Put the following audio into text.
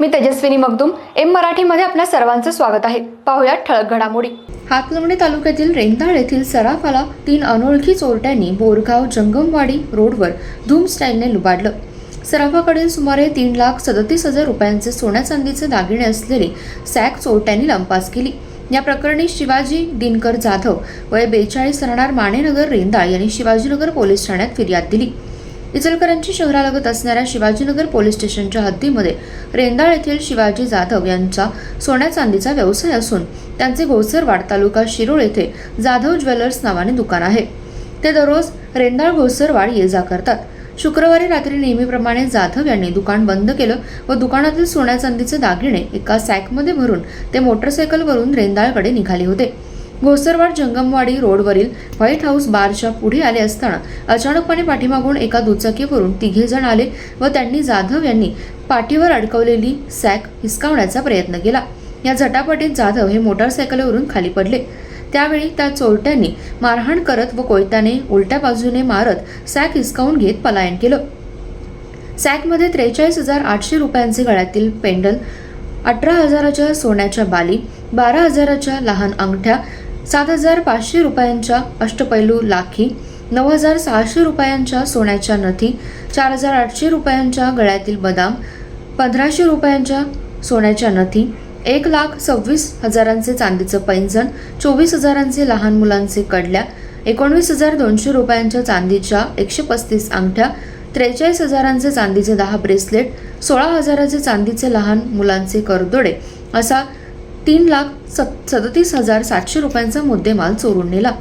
मी Tejaswini Magdum M मराठीमध्ये आपल्या सर्वांचं स्वागत आहे. पाहुयात ठळक घडामोडी. हातलवणे तालुक्यातील रेंदाळ येथील सराफाला तीन अनोळखी चोरट्यांनी बोरगाव जंगमवाडी रोडवर धूम स्टाईलने लुबाडलं. सराफाकडील सुमारे तीन लाख सदतीस हजार रुपयांचे सोन्या चांदीचे दागिने असलेली सॅक चोरट्यांनी लंपास केली. या प्रकरणी शिवाजी दिनकर जाधव वय बेचाळीस राहणार मानेनगर रेंदाळ यांनी शिवाजीनगर पोलीस ठाण्यात फिर्याद दिली. इचलकरंजी शहरालगत असणाऱ्या शिवाजीनगर पोलीस स्टेशनच्या हद्दीमध्ये रेंदाळ येथील शिवाजी जाधव यांचा सोन्या चांदीचा व्यवसाय असून त्यांचे घोसरवाड तालुका शिरोळ येथे जाधव ज्वेलर्स नावाने दुकान आहे. ते दररोज रेंदाळ घोसरवाड ये जा करतात. शुक्रवारी रात्री नेहमीप्रमाणे जाधव यांनी दुकान बंद केलं व दुकानातील सोन्या चांदीचे दागिने एका सॅकमध्ये भरून ते मोटरसायकलवरून रेंदाळकडे निघाले होते. घोसरवाड जंगमवाडी रोडवरील व्हाईट हाऊस बारच्या पुढे आले असताना अचानकपणे पाठीमागून एका दुचाकीवरून तिघे जण आले व त्यांनी जाधव यांनी पाठीवर अडकवलेली सॅक हिसकावण्याचा प्रयत्न केला. या झटापटीत जाधव हे मोटारसायकलवरून खाली पडले. त्यावेळी त्या चोरट्यांनी मारहाण करत व कोयत्याने उलट्या बाजूने मारत सॅक हिसकावून घेत पलायन केलं. सॅकमध्ये त्रेचाळीस हजार आठशे रुपयांचे गळ्यातील पेंडल अठरा हजाराच्या सोन्याच्या बाली बारा हजाराच्या लहान अंगठ्या सात हजार पाचशे रुपयांच्या अष्टपैलू लाखी नऊ हजार सहाशे रुपयांच्या सोन्याच्या नथी चार हजार आठशे रुपयांच्या गळ्यातील बदाम पंधराशे रुपयांच्या सोन्याच्या नथी एक लाख सव्वीस हजारांचे चांदीचं पैंजण चोवीस हजारांचे लहान मुलांचे कडल्या एकोणवीस हजार दोनशे रुपयांच्या चांदीच्या एकशे पस्तीस अंगठ्या त्रेचाळीस हजारांचे चांदीचे दहा ब्रेसलेट सोळा हजाराचे चांदीचे लहान मुलांचे करदोडे असा तीन लाख सत सदतीस हजार सातशे रुपयांचा मुद्देमाल चोरून नेला.